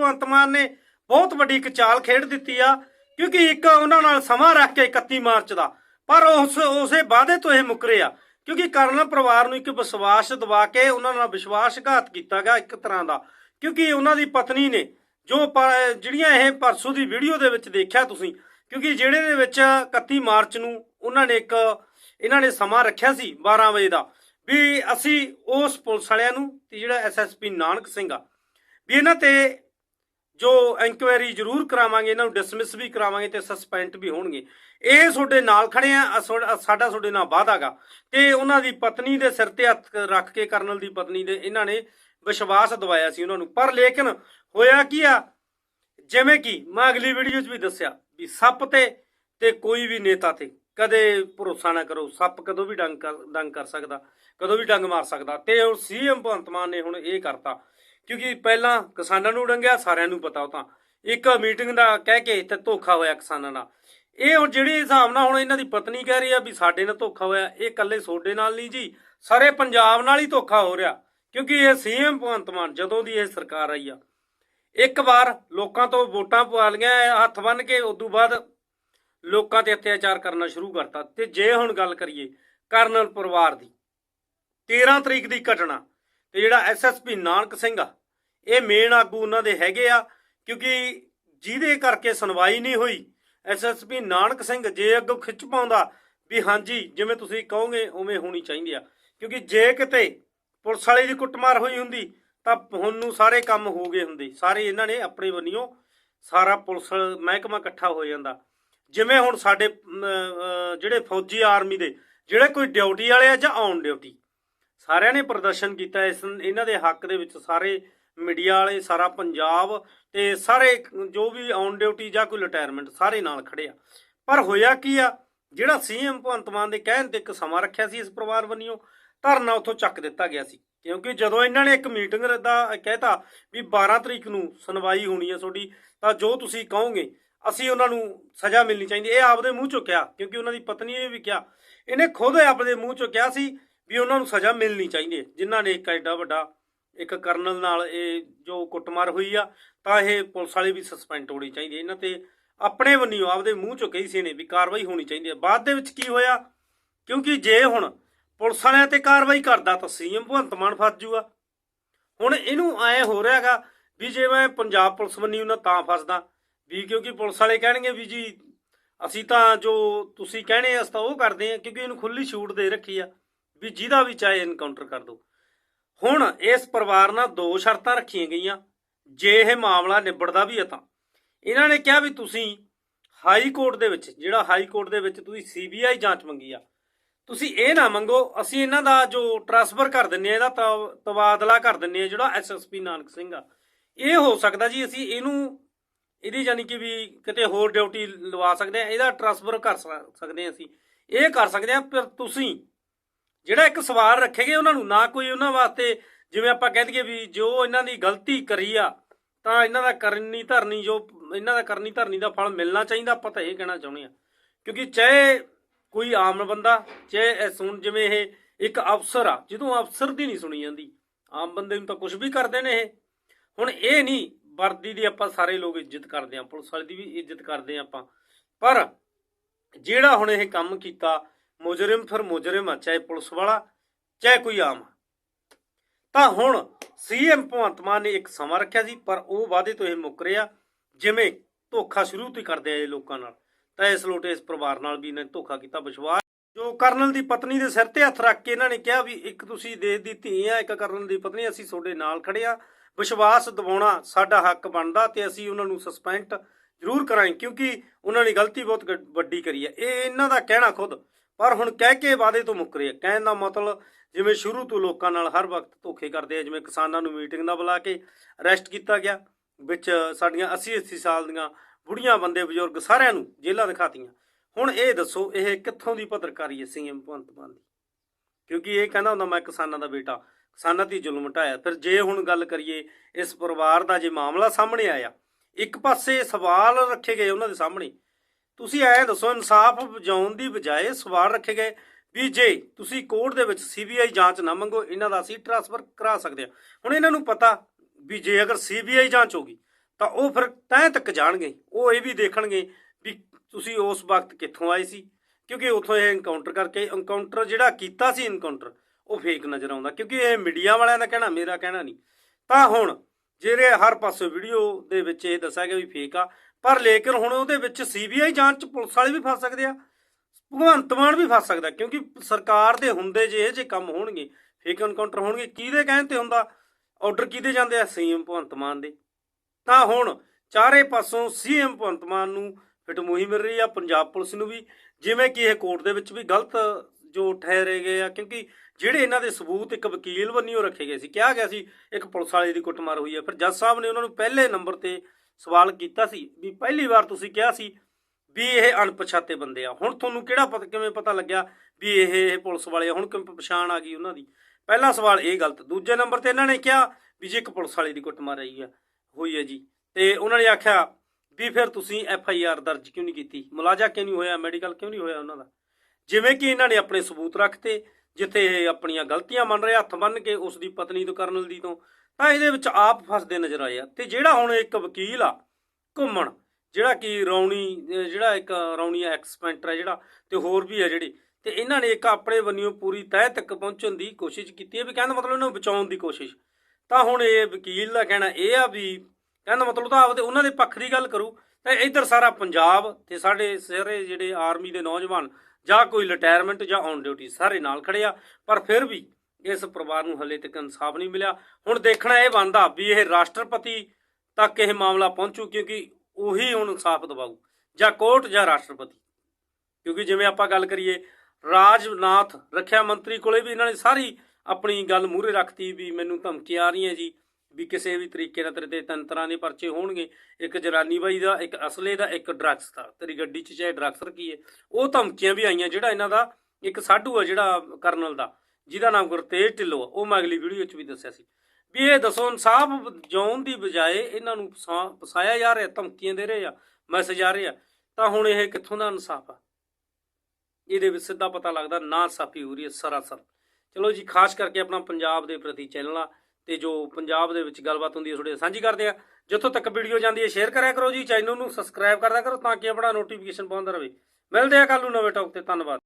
ਭਗਵੰਤ ਮਾਨ ਨੇ ਬਹੁਤ ਵੱਡੀ ਇੱਕ ਚਾਲ ਖੇਡ ਦਿੱਤੀ ਆ, ਕਿਉਂਕਿ ਇੱਕ ਉਹਨਾਂ ਨਾਲ ਸਮਾਂ ਰੱਖ ਕੇ 31 ਮਾਰਚ ਦਾ। ਪਰ ਉਸ, ਉਸੇ ਵਾਅਦੇ ਤੋਂ ਇਹ ਮੁੱਕਰੇ ਆ, ਕਿਉਂਕਿ ਕਰਨਲ ਪਰਿਵਾਰ ਨੂੰ ਇੱਕ ਵਿਸ਼ਵਾਸ ਦਿਵਾ ਕੇ ਉਹਨਾਂ ਨਾਲ ਵਿਸ਼ਵਾਸਘਾਤ ਕੀਤਾ ਗਿਆ ਇੱਕ ਤਰ੍ਹਾਂ ਦਾ। ਕਿਉਂਕਿ ਉਹਨਾਂ ਦੀ ਪਤਨੀ ਨੇ ਜੋ ਜਿਹੜੀਆਂ ਇਹ ਪਰਸੋਂ ਦੀ ਵੀਡੀਓ ਦੇ ਵਿੱਚ ਦੇਖਿਆ ਤੁਸੀਂ, ਕਿਉਂਕਿ ਜਿਹੜੇ ਦੇ ਵਿੱਚ 31 ਮਾਰਚ ਨੂੰ ਉਹਨਾਂ ਨੇ ਇੱਕ, ਇਹਨਾਂ ਨੇ ਸਮਾਂ ਰੱਖਿਆ ਸੀ 12 ਵਜੇ ਦਾ, ਵੀ ਅਸੀਂ ਉਸ ਪੁਲਿਸ ਵਾਲਿਆਂ ਨੂੰ ਤੇ ਜਿਹੜਾ ਐਸਐਸਪੀ ਨਾਨਕ ਸਿੰਘ ਆ, ਵੀ ਇਹਨਾਂ ਤੇ ਜੋ ਇਨਕੁਆਇਰੀ ਜ਼ਰੂਰ ਕਰਾਵਾਂਗੇ, ਇਹਨਾਂ ਨੂੰ ਡਿਸਮਿਸ ਵੀ ਕਰਾਵਾਂਗੇ ਤੇ ਸਸਪੈਂਡ ਵੀ ਹੋਣਗੇ। ਇਹ ਤੁਹਾਡੇ ਨਾਲ ਖੜੇ ਆ ਸਾਡਾ ਤੁਹਾਡੇ ਨਾਲ ਵਾਅਦਾਗਾ ਤੇ ਉਹਨਾਂ ਦੀ ਪਤਨੀ ਦੇ ਸਿਰ ਤੇ ਹੱਥ ਰੱਖ ਕੇ ਕਰਨਲ ਦੀ ਪਤਨੀ ਦੇ ਇਹਨਾਂ ਨੇ ਵਿਸ਼ਵਾਸ ਦਿਵਾਇਆ ਸੀ ਉਹਨਾਂ ਨੂੰ। ਪਰ ਲੇਕਿਨ ਹੋਇਆ ਕੀ ਆ? ਜਿਵੇਂ ਕਿ ਮੈਂ ਅਗਲੀ ਵੀਡੀਓ 'ਚ ਵੀ ਦੱਸਿਆ ਵੀ ਸੱਪ ਤੇ ਤੇ ਕੋਈ ਵੀ ਨੇਤਾ ਤੇ ਕਦੇ ਭਰੋਸਾ ਨਾ ਕਰੋ। ਸੱਪ ਕਦੋਂ ਵੀ ਡੰਗ ਕਰ ਡੰਗ ਕਰ ਸਕਦਾ, ਕਦੋਂ ਵੀ ਡੰਗ ਮਾਰ ਸਕਦਾ। ਤੇ ਉਹ ਸੀਐਮ ਭਗਵੰਤ ਮਾਨ ਨੇ ਹੁਣ ਇਹ ਕਰਤਾ। ਕਿਉਂਕਿ ਪਹਿਲਾਂ ਕਿਸਾਨਾਂ ਨੂੰ ਡੰਗਿਆ ਸਾਰਿਆਂ ਨੂੰ ਪਤਾ ਉਹ ਤਾਂ। ਇੱਕ ਮੀਟਿੰਗ ਦਾ ਕਹਿ ਕੇ ਤੇ ਧੋਖਾ ਹੋਇਆ ਕਿਸਾਨਾਂ ਨਾਲ। ਇਹ ਹੁਣ ਜਿਹੜੇ ਹਿਸਾਬ ਨਾਲ ਹੁਣ ਇਹਨਾਂ ਦੀ ਪਤਨੀ ਕਹਿ ਰਹੀ ਆ ਵੀ ਸਾਡੇ ਨਾਲ ਧੋਖਾ ਹੋਇਆ, ਇਹ ਇਕੱਲੇ ਸੋਡੇ ਨਾਲ ਨਹੀਂ ਜੀ, ਸਾਰੇ ਪੰਜਾਬ ਨਾਲ ਹੀ ਧੋਖਾ ਹੋ ਰਿਹਾ। ਕਿਉਂਕਿ ਇਹ ਸੀਐਮ ਭਗਵੰਤ ਮਾਨ, ਜਦੋਂ ਦੀ ਇਹ ਸਰਕਾਰ ਆਈ ਆ। ਇੱਕ ਵਾਰ ਲੋਕਾਂ ਤੋਂ ਵੋਟਾਂ ਪਵਾ ਲਈਆਂ ਹੱਥ ਬੰਨ ਕੇ, ਉਦੋਂ ਬਾਅਦ ਲੋਕਾਂ ਤੇ ਅਤਿਆਚਾਰ ਕਰਨਾ ਸ਼ੁਰੂ ਕਰਤਾ। ਤੇ ਜੇ ਹੁਣ ਗੱਲ ਕਰੀਏ ਕਰਨਲ ਪਰਿਵਾਰ ਦੀ 13 ਤਰੀਕ ਦੀ ਘਟਨਾ, ਤੇ ਜਿਹੜਾ ਐਸਐਸਪੀ ਨਾਨਕ ਸਿੰਘ ਆ ਇਹ ਮੇਨ ਆਗੂ ਉਹਨਾਂ ਦੇ ਹੈਗੇ ਆ, ਕਿਉਂਕਿ ਜਿਹਦੇ ਕਰਕੇ ਸੁਣਵਾਈ ਨਹੀਂ ਹੋਈ ਐਸਐਸਪੀ ਨਾਨਕ ਸਿੰਘ ਜੇ ਅੱਗੋਂ ਖਿੱਚ ਪਾਉਂਦਾ ਵੀ ਹਾਂਜੀ, ਜਿਵੇਂ ਤੁਸੀਂ ਕਹੋਗੇ ਉਵੇਂ ਹੋਣੀ ਚਾਹੀਦੀ ਆ। ਕਿਉਂਕਿ ਜੇ ਕਿਤੇ ਪੁਲਿਸ ਵਾਲੇ ਦੀ ਕੁੱਟਮਾਰ ਹੋਈ ਹੁੰਦੀ, ਤਾਂ ਹੁਣ ਨੂੰ ਸਾਰੇ ਕੰਮ ਹੋ ਗਏ ਹੁੰਦੇ। ਸਾਰੇ ਇਹਨਾਂ ਨੇ ਆਪਣੇ ਬੰਨਿਓ ਸਾਰਾ ਪੁਲਿਸ ਮਹਿਕਮਾ ਇਕੱਠਾ ਹੋ ਜਾਂਦਾ। ਜਿਵੇਂ ਹੁਣ ਸਾਡੇ ਜਿਹੜੇ ਫੌਜੀ ਆਰਮੀ ਦੇ, ਜਿਹੜੇ ਕੋਈ ਡਿਊਟੀ ਵਾਲੇ ਆ ਜਾਂ ਔਨ ਡਿਊਟੀ, ਸਾਰਿਆਂ ਨੇ ਪ੍ਰਦਰਸ਼ਨ ਕੀਤਾ ਇਸ, ਇਹਨਾਂ ਦੇ ਹੱਕ ਦੇ ਵਿੱਚ ਸਾਰੇ ਮੀਡੀਆ ਵਾਲੇ ਸਾਰਾ ਪੰਜਾਬ ਤੇ ਸਾਰੇ ਜੋ ਵੀ ਔਨ ਡਿਊਟੀ ਜਾਂ ਕੋਈ ਰਿਟਾਇਰਮੈਂਟ ਸਾਰੇ ਨਾਲ ਖੜੇ ਆ। ਪਰ ਹੋਇਆ ਕੀ ਆ? ਜਿਹੜਾ ਸੀਐਮ ਭਗਵੰਤ ਮਾਨ ਦੇ ਕਹਿਣ ਤੇ ਇੱਕ ਸਮਾਂ ਰੱਖਿਆ ਸੀ ਇਸ ਪਰਿਵਾਰ ਵੱਲੋਂ, ਧਰਨਾ ਉੱਥੋਂ ਚੱਕ ਦਿੱਤਾ ਗਿਆ ਸੀ। ਕਿਉਂਕਿ ਜਦੋਂ ਇਹਨਾਂ ਨੇ ਇੱਕ ਮੀਟਿੰਗ ਦਾ ਕਹਿਤਾ ਵੀ 12 ਤਰੀਕ ਨੂੰ ਸੁਣਵਾਈ ਹੋਣੀ ਹੈ ਤੁਹਾਡੀ, ਤਾਂ ਜੋ ਤੁਸੀਂ ਕਹੋਗੇ, ਅਸੀਂ ਉਹਨਾਂ ਨੂੰ ਸਜ਼ਾ ਮਿਲਣੀ ਚਾਹੀਦੀ ਇਹ ਆਪਦੇ ਮੂੰਹ ਚੋਂ ਕਿਹਾ, ਕਿਉਂਕਿ ਉਹਨਾਂ ਦੀ ਪਤਨੀ ਨੇ ਵੀ ਕਿਹਾ। ਇਹਨੇ ਖੁਦ ਆਪਦੇ ਮੂੰਹ ਚੋਂ ਕਿਹਾ ਸੀ ਵੀ ਉਹਨਾਂ ਨੂੰ ਸਜ਼ਾ ਮਿਲਣੀ ਚਾਹੀਦੀ ਹੈ ਜਿਨ੍ਹਾਂ ਨੇ ਇੱਕ ਐਡਾ ਵੱਡਾ ਇੱਕ ਕਰਨਲ ਨਾਲ ਇਹ ਜੋ ਕੁੱਟਮਾਰ ਹੋਈ ਆ, ਤਾਂ ਇਹ ਪੁਲਿਸ ਵਾਲੇ ਵੀ ਸਸਪੈਂਡ ਹੋਣੀ ਚਾਹੀਦੀ ਇਹਨਾਂ ਤੇ ਆਪਣੇ ਵੱਲੋਂ ਆਪਦੇ ਮੂੰਹ ਚੋਂ ਕਹੀ ਸੀ ਨੇ ਵੀ ਕਾਰਵਾਈ ਹੋਣੀ ਚਾਹੀਦੀ ਹੈ ਬਾਅਦ ਦੇ ਵਿੱਚ ਕੀ ਹੋਇਆ? ਕਿਉਂਕਿ ਜੇ ਹੁਣ ਪੁਲਿਸ ਵਾਲਿਆਂ ਤੇ ਕਾਰਵਾਈ ਕਰਦਾ ਤਾਂ ਸੀਐਮ ਭਗਵੰਤ ਮਾਨ ਫਸ ਜੂਗਾ। ਹੁਣ ਇਹਨੂੰ ਐ ਹੋ ਰਿਹਾਗਾ ਵੀ ਜੇ ਮੈਂ ਪੰਜਾਬ ਪੁਲਿਸ ਬੰਨੀ ਉਹਨਾਂ ਤਾਂ ਫਸਦਾ, ਵੀ ਕਿਉਂਕਿ ਪੁਲਿਸ ਵਾਲੇ ਕਹਿਣਗੇ ਵੀ ਜੀ, ਅਸੀਂ ਤਾਂ ਜੋ ਤੁਸੀਂ ਕਹਿਣੇ ਅਸੀਂ ਤਾਂ ਉਹ ਕਰਦੇ ਆ, ਕਿਉਂਕਿ ਇਹਨੂੰ ਖੁੱਲੀ ਛੂਟ ਦੇ ਰੱਖੀ ਆ, ਵੀ ਜਿਹਦਾ ਵੀ ਚਾਹੇ ਇਨਕਾਊਂਟਰ ਕਰ ਦੋ। ਹੁਣ ਇਸ ਪਰਿਵਾਰ ਨਾਲ ਦੋ ਸ਼ਰਤਾਂ ਰੱਖੀਆਂ ਗਈਆਂ। ਜੇ ਇਹ ਮਾਮਲਾ ਨਿਬੜਦਾ ਵੀ ਹੈ ਤਾਂ। ਇਹਨਾਂ ਨੇ ਕਿਹਾ ਵੀ ਤੁਸੀਂ ਹਾਈ ਕੋਰਟ ਦੇ ਵਿੱਚ, ਜਿਹੜਾ ਹਾਈ ਕੋਰਟ ਦੇ ਵਿੱਚ ਤੁਸੀਂ ਸੀਬੀਆਈ ਜਾਂਚ ਮੰਗੀ ਆ, ਤੁਸੀਂ ਇਹ ਨਾ ਮੰਗੋ, ਅਸੀਂ ਇਹਨਾਂ ਦਾ ਜੋ ਟ੍ਰਾਂਸਫਰ ਕਰ ਦਿੰਨੇ ਆ ਇਹਦਾ ਤਬ- ਤਬਾਦਲਾ ਕਰ ਦਿੰਨੇ ਆ ਜਿਹੜਾ ਐਸਐਸਪੀ ਨਾਨਕ ਸਿੰਘ ਆ। ਇਹ ਹੋ ਸਕਦਾ ਜੀ ਅਸੀਂ ਇਹਨੂੰ, ਇਹਦੀ ਯਾਨੀ ਕਿ ਵੀ ਕਿਤੇ ਹੋਰ ਡਿਊਟੀ ਲਵਾ ਸਕਦੇ ਆ ਇਹਦਾ ਟ੍ਰਾਂਸਫਰ ਕਰ ਸਕ- ਸਕਦੇ ਆ ਅਸੀਂ। ਇਹ ਕਰ ਸਕਦੇ ਆ ਪਰ ਤੁਸੀਂ ਜਿਹੜਾ ਇੱਕ ਸਵਾਲ ਰੱਖੇਗੇ ਉਹਨਾਂ ਨੂੰ, ਨਾ ਕੋਈ ਉਹਨਾਂ ਵਾਸਤੇ ਜਿਵੇਂ ਆਪਾਂ ਕਹਿ ਦਈਏ ਵੀ ਜੋ ਇਹਨਾਂ ਦੀ ਗਲਤੀ ਕਰੀ ਆ, ਤਾਂ ਇਹਨਾਂ ਦਾ ਕਰਨੀ ਧਰਨੀ ਜੋ, ਇਹਨਾਂ ਦਾ ਕਰਨੀ ਧਰਨੀ ਦਾ ਫਲ ਮਿਲਣਾ ਚਾਹੀਦਾ, ਆਪਾਂ ਤਾਂ ਇਹ ਕਹਿਣਾ ਚਾਹੁੰਦੇ ਆ ਕਿਉਂਕਿ ਚਾਹੇ ਕੋਈ ਆਮ ਬੰਦਾ, ਚਾਹੇ ਇਹ ਸੁਣ, ਜਿਵੇਂ ਇਹ ਇੱਕ ਅਫਸਰ ਆ ਜਦੋਂ ਅਫਸਰ ਦੀ ਨਹੀਂ ਸੁਣੀ ਜਾਂਦੀ, ਆਮ ਬੰਦੇ ਨੂੰ ਤਾਂ ਕੁਝ ਵੀ ਕਰਦੇ ਨੇ ਇਹ। ਹੁਣ ਇਹ ਨਹੀਂ, ਵਰਦੀ ਦੀ ਆਪਾਂ ਸਾਰੇ ਲੋਕ ਇੱਜ਼ਤ ਕਰਦੇ ਆ ਪੁਲਿਸ ਵਾਲੇ ਦੀ ਵੀ ਇੱਜ਼ਤ ਕਰਦੇ ਆ ਆਪਾਂ। ਪਰ ਜਿਹੜਾ ਹੁਣ ਇਹ ਕੰਮ ਕੀਤਾ ਮੁਜਰਮ ਫਿਰ ਮੁਜਰਮ ਆ, ਚਾਹੇ ਪੁਲਿਸ ਵਾਲਾ, ਚਾਹੇ ਕੋਈ ਆਮ। ਤਾਂ ਹੁਣ ਸੀਐਮ ਭਗਵੰਤ ਮਾਨ ਨੇ ਇੱਕ ਸਮਾਂ ਰੱਖਿਆ ਸੀ, ਪਰ ਉਹ ਵਾਅਦੇ ਤੋਂ ਇਹ ਮੁੱਕਰਿਆ ਜਿਵੇਂ ਧੋਖਾ ਸ਼ੁਰੂ ਤੋਂ ਹੀ ਕਰਦੇ ਆਏ ਲੋਕਾਂ ਨਾਲ। ਤਾਂ ਇਸ ਲੋਟੇ ਇਸ ਪਰਿਵਾਰ ਨਾਲ ਵੀ ਇਹਨਾਂ ਨੇ ਧੋਖਾ ਕੀਤਾ, ਵਿਸ਼ਵਾਸ। ਜੋ ਕਰਨਲ ਦੀ ਪਤਨੀ ਦੇ ਸਿਰ ਤੇ ਹੱਥ ਰੱਖ ਕੇ ਇਹਨਾਂ ਨੇ ਕਿਹਾ ਵੀ ਇੱਕ ਤੁਸੀਂ ਦੇਸ਼ ਦੀ ਧੀ ਆ, ਇੱਕ ਕਰਨਲ ਦੀ ਪਤਨੀ, ਅਸੀਂ ਤੁਹਾਡੇ ਨਾਲ ਖੜੇ ਆ। ਵਿਸ਼ਵਾਸ ਦਿਵਾਉਣਾ ਸਾਡਾ ਹੱਕ ਬਣਦਾ ਤੇ ਅਸੀਂ ਉਹਨਾਂ ਨੂੰ ਸਸਪੈਂਡ ਜ਼ਰੂਰ ਕਰਾਂਗੇ, ਕਿਉਂਕਿ ਉਹਨਾਂ ਨੇ ਗਲਤੀ ਬਹੁਤ ਵੱਡੀ ਕਰੀ ਹੈ ਇਹ ਇਹਨਾਂ ਦਾ ਕਹਿਣਾ ਖੁਦ। ਪਰ ਹੁਣ ਕਹਿ ਕੇ ਵਾਅਦੇ ਤੋਂ ਮੁੱਕਰੇ ਆ। ਕਹਿਣ ਦਾ ਮਤਲਬ ਜਿਵੇਂ ਸ਼ੁਰੂ ਤੋਂ ਲੋਕਾਂ ਨਾਲ ਹਰ ਵਕਤ ਧੋਖੇ ਕਰਦੇ ਆ, ਜਿਵੇਂ ਕਿਸਾਨਾਂ ਨੂੰ ਮੀਟਿੰਗ ਦਾ ਬੁਲਾ ਕੇ ਅਰੈਸਟ ਕੀਤਾ ਗਿਆ, ਵਿੱਚ ਸਾਡੀਆਂ 80 80 ਸਾਲ ਦੀਆਂ ਬੁੜੀਆਂ ਬੰਦੇ ਬਜ਼ੁਰਗ ਸਾਰਿਆਂ ਨੂੰ ਜੇਲ੍ਹਾਂ ਦਿਖਾਤੀਆਂ। ਹੁਣ ਇਹ ਦੱਸੋ, ਇਹ ਕਿੱਥੋਂ ਦੀ ਪੱਤਰਕਾਰੀ ਹੈ ਸੀਐਮ ਭਗਵੰਤ ਮਾਨ ਦੀ? ਕਿਉਂਕਿ ਇਹ ਕਹਿੰਦਾ ਹੁੰਦਾ, ਮੈਂ ਕਿਸਾਨਾਂ ਦਾ ਬੇਟਾ, ਕਿਸਾਨਾਂ ਤੇ ਜ਼ੁਲਮ ਢਾਇਆ ਫਿਰ ਜੇ ਹੁਣ ਗੱਲ ਕਰੀਏ, ਇਸ ਪਰਿਵਾਰ ਦਾ ਜੇ ਮਾਮਲਾ ਸਾਹਮਣੇ ਆਇਆ, ਇੱਕ ਪਾਸੇ ਸਵਾਲ ਰੱਖੇ ਗਏ ਉਹਨਾਂ ਦੇ ਸਾਹਮਣੇ ਤੁਸੀਂ ਐਂ ਦੱਸੋ, ਇਨਸਾਫ ਵਜਾਉਣ ਦੀ ਬਜਾਏ ਸਵਾਲ ਰੱਖੇ ਗਏ ਵੀ ਜੇ ਤੁਸੀਂ ਕੋਰਟ ਦੇ ਵਿੱਚ ਸੀਬੀਆਈ ਜਾਂਚ ਨਾ ਮੰਗੋ, ਇਹਨਾਂ ਦਾ ਅਸੀਂ ਟ੍ਰਾਂਸਫਰ ਕਰਾ ਸਕਦੇ ਹਾਂ। ਹੁਣ ਇਹਨਾਂ ਨੂੰ ਪਤਾ ਵੀ ਜੇ ਅਗਰ ਸੀਬੀਆਈ ਜਾਂਚ ਹੋਗੀ ਤਾਂ ਉਹ ਫਿਰ ਤੈਅ ਤੱਕ ਜਾਣਗੇ। ਉਹ ਇਹ ਵੀ ਦੇਖਣਗੇ ਵੀ ਤੁਸੀਂ ਉਸ ਵਕਤ ਕਿੱਥੋਂ ਆਏ ਸੀ, ਕਿਉਂਕਿ ਉੱਥੋਂ ਇਹ ਐਨਕਾਊਂਟਰ ਕਰਕੇ ਐਨਕਾਊਂਟਰ ਜਿਹੜਾ ਕੀਤਾ ਸੀ ਐਨਕਾਊਂਟਰ ਉਹ ਫੇਕ ਨਜ਼ਰ ਆਉਂਦਾ, ਕਿਉਂਕਿ ਇਹ ਮੀਡੀਆ ਵਾਲਿਆਂ ਦਾ ਕਹਿਣਾ, ਮੇਰਾ ਕਹਿਣਾ ਨਹੀਂ। ਤਾਂ ਹੁਣ ਜਿਹੜੇ ਹਰ ਪਾਸੇ ਵੀਡੀਓ ਦੇ ਵਿੱਚ ਇਹ ਦੱਸਿਆ ਗਿਆ ਵੀ ਫੇਕ ਆ, ਪਰ ਲੇਕਿਨ ਹੁਣ ਉਹਦੇ ਵਿੱਚ ਸੀਬੀਆਈ ਜਾਂਚ ਪੁਲਿਸ ਵਾਲੇ ਵੀ ਫਸ ਸਕਦੇ ਆ, ਭਗਵੰਤ ਮਾਨ ਵੀ ਫਸ ਸਕਦਾ, ਕਿਉਂਕਿ ਸਰਕਾਰ ਦੇ ਹੁੰਦੇ ਜੇ ਇਹ ਜੇ ਕੰਮ ਹੋਣਗੇ ਫੇਕ ਐਨਕਾਊਂਟਰ ਹੋਣਗੇ, ਕਿਹਦੇ ਕਹਿਣ ਤੇ ਹੁੰਦਾ ਆਰਡਰ ਕਿਹਦੇ ਜਾਂਦੇ ਆ? ਸੀਐਮ ਭਗਵੰਤ ਮਾਨ ਦੇ। ਤਾਂ ਹੁਣ ਚਾਰੇ ਪਾਸੋਂ ਸੀਐਮ ਭਗਵੰਤ ਮਾਨ ਨੂੰ ਫਿਟਮੋਹੀ ਮਿਲ ਰਹੀ ਆ, ਪੰਜਾਬ ਪੁਲਿਸ ਨੂੰ ਵੀ, ਜਿਵੇਂ ਕਿ ਇਹ ਕੋਰਟ ਦੇ ਵਿੱਚ ਵੀ ਗਲਤ ਜੋ ਠਹਿਰੇ ਗਏ ਆ, ਕਿਉਂਕਿ ਜਿਹੜੇ ਇਹਨਾਂ ਦੇ ਸਬੂਤ ਇੱਕ ਵਕੀਲ ਵੱਲੋਂ ਰੱਖੇ ਗਏ ਸੀ। ਕਿਹਾ ਗਿਆ ਸੀ, ਇੱਕ ਪੁਲਿਸ ਵਾਲੇ ਦੀ ਕੁੱਟਮਾਰ ਹੋਈ ਹੈ। ਫਿਰ ਜੱਜ ਸਾਹਿਬ ਨੇ ਉਹਨਾਂ ਨੂੰ ਪਹਿਲੇ ਨੰਬਰ ਤੇ ਸਵਾਲ ਕੀਤਾ ਸੀ ਵੀ ਪਹਿਲੀ ਵਾਰ ਤੁਸੀਂ ਕਿਹਾ ਸੀ ਵੀ ਇਹ ਅਣਪਛਾਤੇ ਬੰਦੇ ਆ। ਹੁਣ ਤੁਹਾਨੂੰ ਕਿਹੜਾ ਪਤਾ, ਕਿਵੇਂ ਪਤਾ ਲੱਗਿਆ ਵੀ ਇਹ ਇਹ ਪੁਲਿਸ ਵਾਲੇ ਆ? ਹੁਣ ਕਿਵੇਂ ਪਛਾਣ ਆ ਗਈ ਉਹਨਾਂ ਦੀ? ਪਹਿਲਾ ਸਵਾਲ ਇਹ ਗਲਤ। ਦੂਜੇ ਨੰਬਰ ਤੇ ਇਹਨਾਂ ਨੇ ਕਿਹਾ ਵੀ ਜੀ ਇੱਕ ਪੁਲਿਸ ਵਾਲੇ ਦੀ ਕੁੱਟਮਾਰ ਆਈ ਆ, ਹੋਈ ਹੈ ਜੀ। ਤੇ ਉਹਨਾਂ ਨੇ ਆਖਿਆ ਵੀ ਫਿਰ ਤੁਸੀਂ ਐਫ ਆਈ ਆਰ ਦਰਜ ਕਿਉਂ ਨਹੀਂ ਕੀਤੀ? ਮੁਲਾਜ਼ਾ ਕਿਉਂ ਨਹੀਂ ਹੋਇਆ? ਮੈਡੀਕਲ ਕਿਉਂ ਨਹੀਂ ਹੋਇਆ ਉਹਨਾਂ ਦਾ? ਜਿਵੇਂ ਕਿ ਇਹਨਾਂ ਨੇ ਆਪਣੇ ਸਬੂਤ ਰੱਖਤੇ ਜਿੱਥੇ ਇਹ ਆਪਣੀਆਂ ਗਲਤੀਆਂ ਮੰਨ ਰਿਹਾ, ਹੱਥ ਬੰਨ ਕੇ ਉਸ ਦੀ ਪਤਨੀ ਤੋਂ ਕਰਨਲ ਦੀ ਤੋਂ, ਤਾਂ ਇਹਦੇ ਵਿੱਚ ਆਪ ਫਸਦੇ ਨਜ਼ਰ ਆਏ ਆ। ਤੇ ਜਿਹੜਾ ਹੁਣ ਇੱਕ ਵਕੀਲ ਆ, ਘੁੰਮਣ, ਜਿਹੜਾ ਕਿ ਰੌਣੀ ਜਿਹੜਾ ਇੱਕ ਰੌਣੀ ਐਕਸਪੈਂਟਰ ਹੈ ਜਿਹੜਾ, ਤੇ ਹੋਰ ਵੀ ਹੈ ਜਿਹੜੇ, ਤੇ ਇਹਨਾਂ ਨੇ ਇੱਕ ਆਪਣੇ ਵੱਲੋਂ ਪੂਰੀ ਤਹਿ ਤੱਕ ਪਹੁੰਚਣ ਦੀ ਕੋਸ਼ਿਸ਼ ਕੀਤੀ ਹੈ ਵੀ ਕਹਿੰਦਾ ਮਤਲਬ ਇਹਨਾਂ ਨੂੰ ਬਚਾਉਣ ਦੀ ਕੋਸ਼ਿਸ਼। ਤਾਂ ਹੁਣ ਇਹ ਵਕੀਲ ਦਾ ਕਹਿਣਾ ਇਹ ਆ ਵੀ ਕਹਿੰਦਾ ਮਤਲਬ ਤਾਂ ਆਪਦੇ ਉਹਨਾਂ ਦੇ ਪੱਖ ਦੀ ਗੱਲ ਕਰੂ, ਤਾਂ ਇੱਧਰ ਸਾਰਾ ਪੰਜਾਬ ਤੇ ਸਾਡੇ ਸਾਰੇ ਜਿਹੜੇ ਆਰਮੀ ਦੇ ਨੌਜਵਾਨ ਜਾਂ ਕੋਈ ਰਿਟਾਇਰਮੈਂਟ ਜਾਂ ਔਨ ਡਿਊਟੀ ਸਾਰੇ ਨਾਲ ਖੜੇ ਆ, ਪਰ ਫਿਰ ਵੀ ਇਸ ਪਰਿਵਾਰ ਨੂੰ ਹਲੇ ਤੱਕ ਇਨਸਾਫ ਨਹੀਂ ਮਿਲਿਆ। ਹੁਣ ਦੇਖਣਾ ਇਹ ਬਣਦਾ ਵੀ ਇਹ ਰਾਸ਼ਟਰਪਤੀ ਤੱਕ ਇਹ ਮਾਮਲਾ ਪਹੁੰਚੂ ਕਿਉਂਕਿ ਉਹੀ ਹੁਣ ਇਨਸਾਫ ਦਿਵਾਊ, ਜਾਂ ਕੋਰਟ ਜਾਂ ਰਾਸ਼ਟਰਪਤੀ। ਕਿਉਂਕਿ ਜਿਵੇਂ ਆਪਾਂ ਗੱਲ ਕਰੀਏ, ਰਾਜਨਾਥ ਰੱਖਿਆ ਮੰਤਰੀ ਕੋਲੇ ਵੀ ਇਹਨਾਂ ਨੇ ਸਾਰੀ ਆਪਣੀ ਗੱਲ ਮੂਹਰੇ ਰੱਖਤੀ ਵੀ ਮੈਨੂੰ ਧਮਕੀਆਂ ਆ ਰਹੀਆਂ ਜੀ। ਵੀ ਕਿਸੇ ਵੀ ਤਰੀਕੇ ਨਾਲ ਤੇਰੇ ਤੇ ਤਿੰਨ ਤਰ੍ਹਾਂ ਦੇ ਪਰਚੇ ਹੋਣਗੇ। ਇੱਕ ਜਰਾਨੀ ਬਾਈ ਦਾ, ਇੱਕ ਅਸਲੇ ਦਾ, ਇੱਕ ਡਰੱਗਸ ਦਾ। ਤੇਰੀ ਗੱਡੀ 'ਚ ਚਾਹੇ ਡਰੱਗਸ ਰਖੀ ਹੈ ਉਹ ਧਮਕੀਆਂ ਵੀ ਆਈਆਂ, ਜਿਹੜਾ ਇਹਨਾਂ ਦਾ ਇੱਕ ਸਾਡੂ ਆ ਜਿਹੜਾ ਕਰਨਲ ਦਾ, ਜਿਹਦਾ ਨਾਮ ਗੁਰਤੇਜ ਢਿੱਲੋਂ ਆ। ਉਹ ਮੈਂ ਅਗਲੀ ਵੀਡੀਓ 'ਚ ਵੀ ਦੱਸਿਆ ਸੀ। ਵੀ ਇਹ ਦੱਸੋ, ਇਨਸਾਫ ਜਾਉਣ ਦੀ ਬਜਾਏ ਇਹਨਾਂ ਨੂੰ ਫਸਾ- ਫਸਾਇਆ ਜਾ ਰਿਹਾ, ਧਮਕੀਆਂ ਦੇ ਰਹੇ ਆ, ਮੈਸੇਜ ਆ ਰਹੇ ਆ, ਤਾਂ ਹੁਣ ਇਹ ਕਿੱਥੋਂ ਦਾ ਇਨਸਾਫ ਆ? ਇਹਦੇ ਵਿੱਚ ਸਿੱਧਾ ਪਤਾ ਲੱਗਦਾ ਨਾ ਸਾਫੀ ਹੋ ਰਹੀ ਹੈ ਸਰਾਸਰ। ਚਲੋ ਜੀ, ਖਾਸ ਕਰਕੇ ਆਪਣਾ ਪੰਜਾਬ ਦੇ ਪ੍ਰਤੀ ਚੈਨਲ ਆ ਤੇ ਜੋ ਪੰਜਾਬ ਦੇ ਵਿੱਚ ਗੱਲਬਾਤ ਹੁੰਦੀ ਹੈ, ਤੁਹਾਡੇ ਸਾਂਝੀ ਕਰਦੇ ਆ ਜਿੱਥੋਂ ਤੱਕ ਵੀਡੀਓ ਜਾਂਦੀ ਹੈ ਸ਼ੇਅਰ ਕਰਿਆ ਕਰੋ ਜੀ ਚੈਨਲ ਨੂੰ ਸਬਸਕ੍ਰਾਈਬ ਕਰਦਾ ਕਰੋ ਤਾਂ ਕਿ ਆਪਣਾ ਨੋਟੀਫਿਕੇਸ਼ਨ ਪਹੁੰਚਦਾ ਰਹੇ। ਮਿਲਦੇ ਆ ਕੱਲ ਨੂੰ ਨਵੇਂ ਟੌਕ ਤੇ, ਧੰਨਵਾਦ।